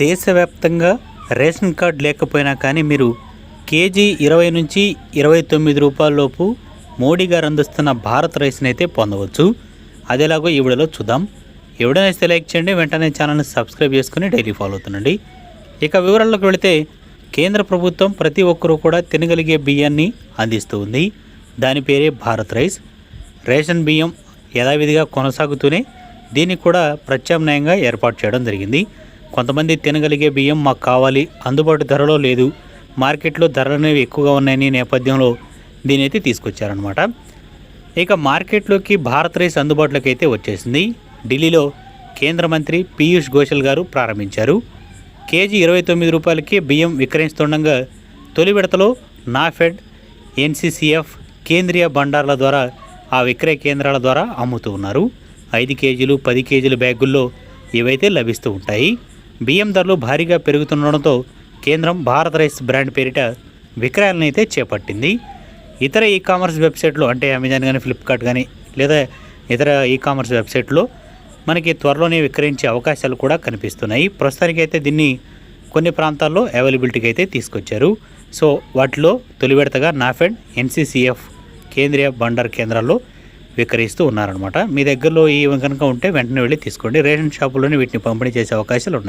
దేశవ్యాప్తంగా ration card లేకపోయినా కానీ మీరు కేజీ ఇరవై నుంచి ఇరవై తొమ్మిది రూపాయలలోపు మోడీ గారు అందిస్తున్న భారత్ రైస్ని అయితే పొందవచ్చు. అదేలాగో ఈ వీడియోలో చూద్దాం. ఎవడనైతే లైక్ చేయండి వెంటనే ఛానల్ని సబ్స్క్రైబ్ చేసుకుని డైలీ ఫాలో అవుతుండండి. ఇక వివరాల్లోకి వెళితే కేంద్ర ప్రభుత్వం ప్రతి ఒక్కరూ కూడా తినగలిగే బియ్యాన్ని అందిస్తూ ఉంది. దాని పేరే భారత్ రైస్. రేషన్ బియ్యం యథావిధిగా కొనసాగుతూనే దీన్ని కూడా ప్రత్యామ్నాయంగా ఏర్పాటు చేయడం జరిగింది. కొంతమంది తినగలిగే బియ్యం మాకు కావాలి అందుబాటు ధరలో లేదు. మార్కెట్లో ధరలు అనేవి ఎక్కువగా ఉన్నాయని నేపథ్యంలో దీని అయితే తీసుకొచ్చారనమాట ఇక మార్కెట్లోకి భారత్ రైస్ అందుబాటులోకి అయితే వచ్చేసింది. ఢిల్లీలో కేంద్ర మంత్రి పీయూష్ గోయల్ గారు ప్రారంభించారు. కేజీ ఇరవై తొమ్మిది రూపాయలకి బియ్యం విక్రయిస్తుండగా తొలి విడతలో నాఫెడ్ ఎన్సీసీఎఫ్ కేంద్రీయ బండార్ల ద్వారా ఆ విక్రయ కేంద్రాల ద్వారా అమ్ముతూ ఉన్నారు. ఐదు కేజీలు పది కేజీల బ్యాగుల్లో ఇవైతే లభిస్తూ ఉంటాయి. బియ్యం ధరలు భారీగా పెరుగుతుండడంతో కేంద్రం భారత్ రైస్ బ్రాండ్ పేరిట విక్రయాలను అయితే చేపట్టింది. ఇతర ఈ కామర్స్ వెబ్సైట్లు అంటే అమెజాన్ కానీ ఫ్లిప్కార్ట్ కానీ లేదా ఇతర ఈ కామర్స్ వెబ్సైట్లో మనకి త్వరలోనే విక్రయించే అవకాశాలు కూడా కనిపిస్తున్నాయి. ప్రస్తుతానికైతే దీన్ని కొన్ని ప్రాంతాల్లో అవైలబిలిటీకి అయితే తీసుకొచ్చారు. సో వాటిలో తొలి విడతగా నాఫెడ్ ఎన్సీసీఎఫ్ కేంద్రీయ బండార్ కేంద్రాల్లో విక్రయిస్తూ ఉన్నారనమాట మీ దగ్గరలో ఈ కనుక ఉంటే వెంటనే వెళ్ళి తీసుకోండి. రేషన్ షాపుల్లోనే వీటిని పంపిణీ చేసే అవకాశాలు ఉన్నాయి.